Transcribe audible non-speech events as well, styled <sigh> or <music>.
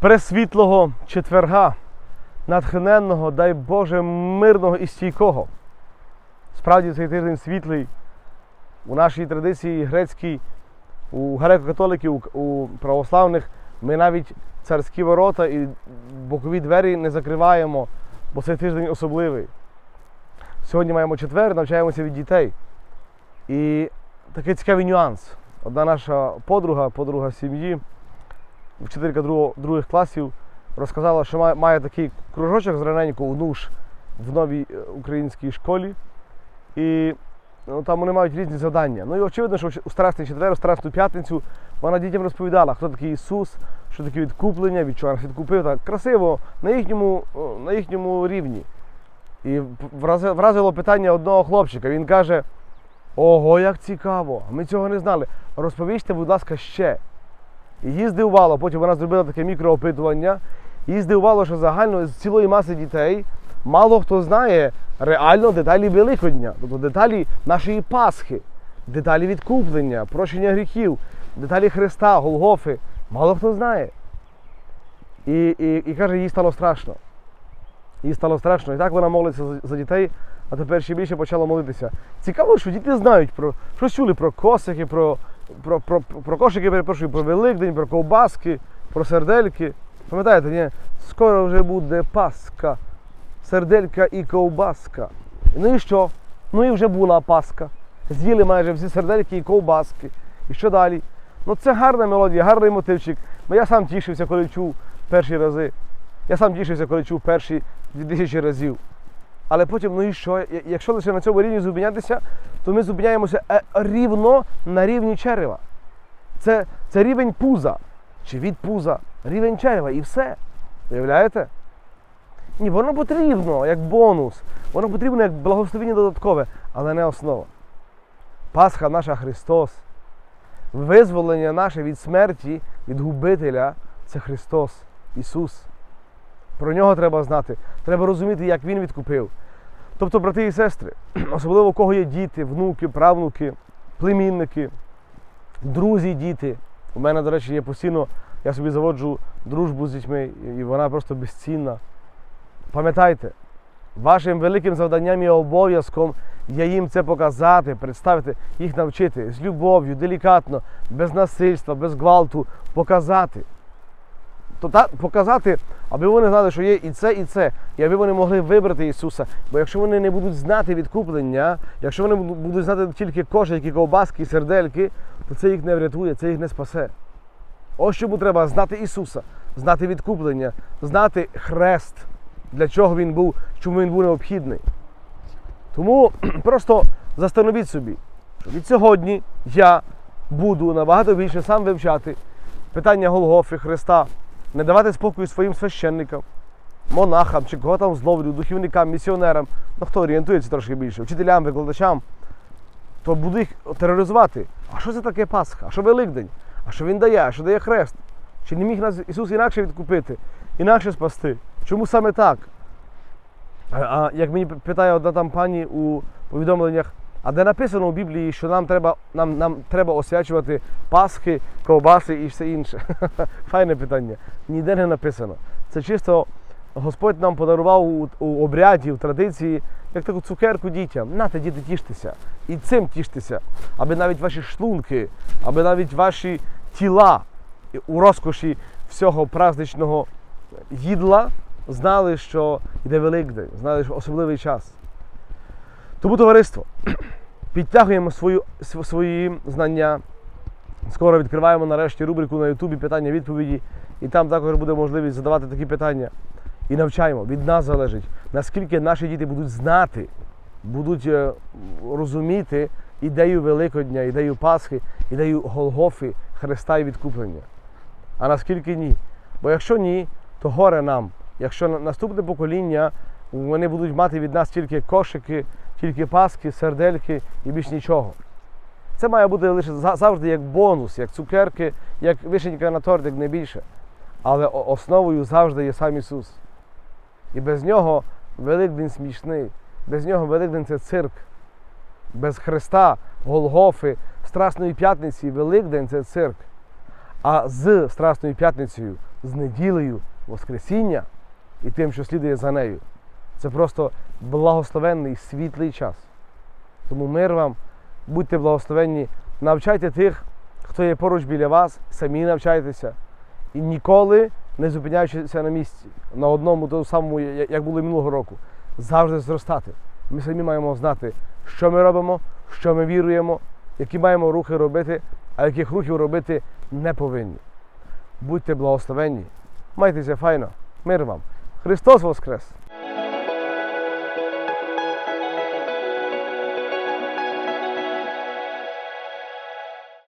пресвітлого четверга, натхненного, дай Боже, мирного і стійкого. Справді цей тиждень світлий у нашій традиції грецькій, у греко-католиків, у православних ми навіть царські ворота і бокові двері не закриваємо, бо цей тиждень особливий. Сьогодні маємо четвер, навчаємося від дітей. І такий цікавий нюанс. Одна наша подруга, подруга сім'ї, вчителька друго- других класів, розказала, що має, має такий кружочок з раненько у НУШ в новій е, українській школі. І ну, там вони мають різні завдання. Ну і очевидно, що у Страсний четвер, у Страсну п'ятницю вона дітям розповідала, хто такий Ісус, що таке відкуплення, від чого нас відкупив. Так красиво на їхньому, на їхньому рівні. І вразило питання одного хлопчика. Він каже: Ого, як цікаво! Ми цього не знали. Розповіжте, будь ласка, ще. І її здивувало, потім вона зробила таке мікроопитування. Її здивувало, що загально з цілої маси дітей мало хто знає реально деталі Великодня, тобто деталі нашої Пасхи, деталі відкуплення, прощення гріхів, деталі Христа, Голгофи. Мало хто знає. І, і, і каже, їй стало страшно. Їй стало страшно. І так вона молиться за, за дітей, а тепер ще більше почала молитися. Цікаво, що діти знають про щось чули про косики, про, про, про, про кошики, перепрошую, про Великдень, про ковбаски, про сердельки. Пам'ятаєте, ні? Скоро вже буде Пасха, серделька і ковбаска. Ну і що? Ну і вже була Пасха. З'їли майже всі сердельки і ковбаски. І що далі? Ну це гарна мелодія, гарний мотивчик. Бо я сам тішився, коли чув перші рази. Я сам тішився, коли чув перші 2000 разів. Але потім, ну і що? Якщо лише на цьому рівні зупинятися, то ми зупиняємося е, рівно на рівні черева. Це, це рівень пуза. Чи від пуза, рівень черева і все. Уявляєте? Ні, воно потрібно як бонус. Воно потрібно як благословення додаткове, але не основа. Пасха наша Христос. Визволення наше від смерті, від губителя це Христос, Ісус. Про нього треба знати. Треба розуміти, як Він відкупив. Тобто, брати і сестри, <clears throat> особливо у кого є діти, внуки, правнуки, племінники, друзі, діти. У мене, до речі, є постійно, я собі заводжу дружбу з дітьми, і вона просто безцінна. Пам'ятайте, вашим великим завданням і обов'язком є їм це показати, представити, їх навчити з любов'ю, делікатно, без насильства, без гвалту, показати. То та, показати, аби вони знали, що є і це, і це, і аби вони могли вибрати Ісуса. Бо якщо вони не будуть знати відкуплення, якщо вони будуть знати тільки кошики, ковбаски, сердельки, то це їх не врятує, це їх не спасе. Ось чому треба знати Ісуса, знати відкуплення, знати хрест, для чого Він був, чому він був необхідний. Тому <clears throat> просто застановіть собі, що від сьогодні я буду набагато більше сам вивчати питання Голгофи, Христа, не давати спокою своїм священникам, монахам чи кого там зловлю, духівникам, місіонерам, ну хто орієнтується трошки більше, вчителям, викладачам, то буду їх тероризувати. А що це таке Пасха? А що Великдень? А що він дає? А що дає хрест? Чи не міг нас Ісус інакше відкупити, інакше спасти? Чому саме так? А, як мені питає одна там пані у повідомленнях, а де написано у Біблії, що нам треба, нам, нам треба освячувати Пасхи, ковбаси і все інше? <laughs> Файне питання. Ніде не написано. Це чисто Господь нам подарував у, у обряді, в традиції, як таку цукерку дітям. Нате, діти, тіштеся. І цим тіштеся, аби навіть ваші шлунки, аби навіть ваші тіла у розкоші всього праздничного їдла знали, що йде Великдень, знали, що особливий час. Тому, товариство, підтягуємо свою, свої знання. Скоро відкриваємо нарешті рубрику на Ютубі питання-відповіді, і там також буде можливість задавати такі питання. І навчаємо. Від нас залежить, наскільки наші діти будуть знати, будуть е, розуміти ідею Великодня, ідею Пасхи, ідею Голгофи, Христа і відкуплення. А наскільки ні? Бо якщо ні, то горе нам. Якщо наступне покоління вони будуть мати від нас тільки кошики, тільки паски, сердельки і більш нічого. Це має бути лише завжди як бонус, як цукерки, як вишенька на тортик, не більше. Але основою завжди є сам Ісус. І без нього Великдень смішний, без нього Великдень це цирк. Без Христа, Голгофи, Страсної п'ятниці, Великдень це цирк. А з Страсною п'ятницею з неділею Воскресіння і тим, що слідує за нею. Це просто благословенний світлий час. Тому мир вам, будьте благословенні, навчайте тих, хто є поруч біля вас, самі навчайтеся. І ніколи не зупиняючися на місці, на одному, тому самому, як було минулого року, завжди зростати. Ми самі маємо знати, що ми робимо, що ми віруємо, які маємо рухи робити, а яких рухів робити не повинні. Будьте благословенні, майтеся файно, мир вам. Христос Воскрес!